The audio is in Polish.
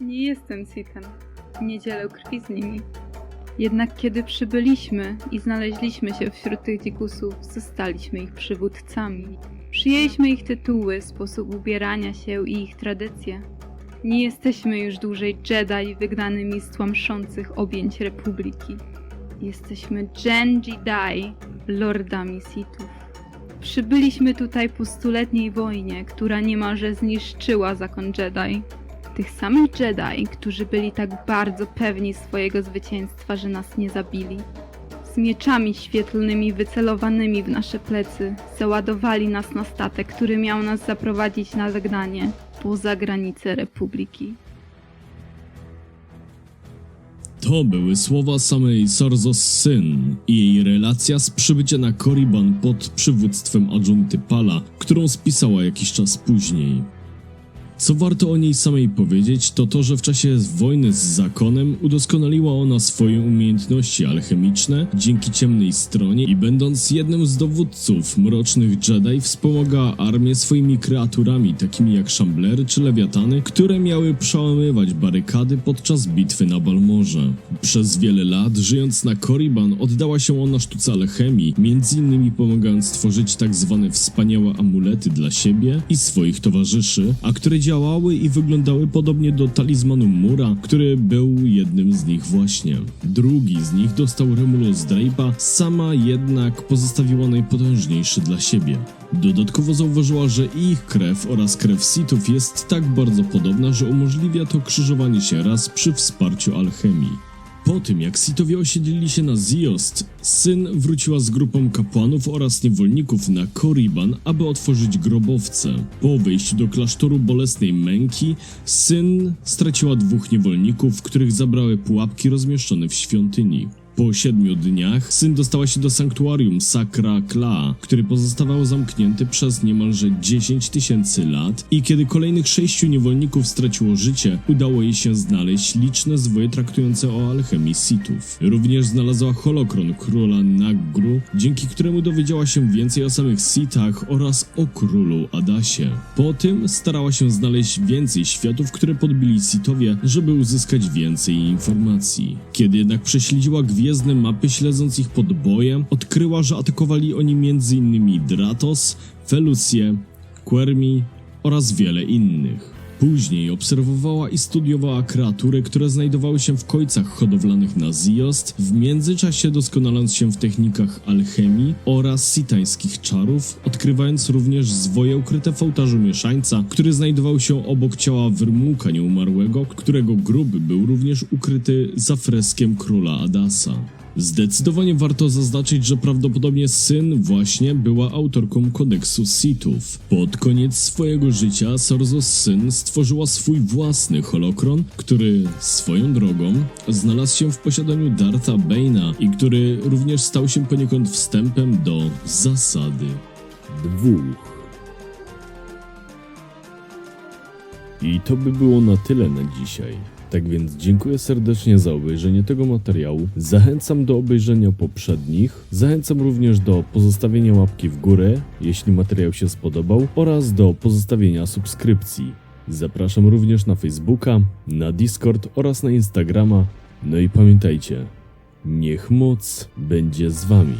Nie jestem Sithem. Nie dzielę krwi z nimi. Jednak kiedy przybyliśmy i znaleźliśmy się wśród tych dzikusów, zostaliśmy ich przywódcami. Przyjęliśmy ich tytuły, sposób ubierania się i ich tradycje. Nie jesteśmy już dłużej Jedi wygnanymi z tłamszących objęć Republiki. Jesteśmy Gen Jedi, lordami Sithów. Przybyliśmy tutaj po stuletniej wojnie, która niemalże zniszczyła zakon Jedi. Tych samych Jedi, którzy byli tak bardzo pewni swojego zwycięstwa, że nas nie zabili. Z mieczami świetlnymi wycelowanymi w nasze plecy załadowali nas na statek, który miał nas zaprowadzić na wygnanie poza granice Republiki. To były słowa samej Sorzos Syn i jej relacja z przybyciem na Korriban pod przywództwem Adjunty Pala, którą spisała jakiś czas później. Co warto o niej samej powiedzieć, to to, że w czasie wojny z zakonem udoskonaliła ona swoje umiejętności alchemiczne dzięki ciemnej stronie i będąc jednym z dowódców mrocznych Jedi wspomagała armię swoimi kreaturami takimi jak szamblery czy lewiatany, które miały przełamywać barykady podczas bitwy na Balmorze. Przez wiele lat, żyjąc na Korriban, oddała się ona sztuce alchemii, między innymi pomagając tworzyć tak zwane wspaniałe amulety dla siebie i swoich towarzyszy, a które działały i wyglądały podobnie do talizmanu Mura, który był jednym z nich właśnie. Drugi z nich dostał Remulo z Drape'a, sama jednak pozostawiła najpotężniejszy dla siebie. Dodatkowo zauważyła, że ich krew oraz krew Sithów jest tak bardzo podobna, że umożliwia to krzyżowanie się raz przy wsparciu alchemii. Po tym, jak Sithowie osiedlili się na Ziost, syn wróciła z grupą kapłanów oraz niewolników na Korriban, aby otworzyć grobowce. Po wejściu do klasztoru bolesnej męki, syn straciła dwóch niewolników, których zabrały pułapki rozmieszczone w świątyni. Po siedmiu dniach syn dostała się do sanktuarium Sakra Kla, który pozostawał zamknięty przez niemalże 10 tysięcy lat i kiedy kolejnych sześciu niewolników straciło życie, udało jej się znaleźć liczne zwoje traktujące o alchemii Sithów. Również znalazła holokron króla Nagru, dzięki któremu dowiedziała się więcej o samych Sithach oraz o królu Adasie. Po tym starała się znaleźć więcej światów, które podbili Sithowie, żeby uzyskać więcej informacji. Kiedy jednak prześledziła gwiezdne mapy śledząc ich podboje, odkryła, że atakowali oni m.in. Dratos, Felucję, Quermi oraz wiele innych. Później obserwowała i studiowała kreatury, które znajdowały się w końcach hodowlanych na Ziost, w międzyczasie doskonaląc się w technikach alchemii oraz sitańskich czarów, odkrywając również zwoje ukryte w ołtarzu mieszańca, który znajdował się obok ciała Wyrmułka Nieumarłego, którego grób był również ukryty za freskiem króla Adasa. Zdecydowanie warto zaznaczyć, że prawdopodobnie syn właśnie była autorką kodeksu Sithów. Pod koniec swojego życia Sorzos syn stworzyła swój własny holokron, który swoją drogą znalazł się w posiadaniu Dartha Bane'a i który również stał się poniekąd wstępem do zasady. dwóch. I to by było na tyle na dzisiaj. Tak więc dziękuję serdecznie za obejrzenie tego materiału. Zachęcam do obejrzenia poprzednich. Zachęcam również do pozostawienia łapki w górę, jeśli materiał się spodobał, oraz do pozostawienia subskrypcji. Zapraszam również na Facebooka, na Discord oraz na Instagrama. No i pamiętajcie, niech moc będzie z wami.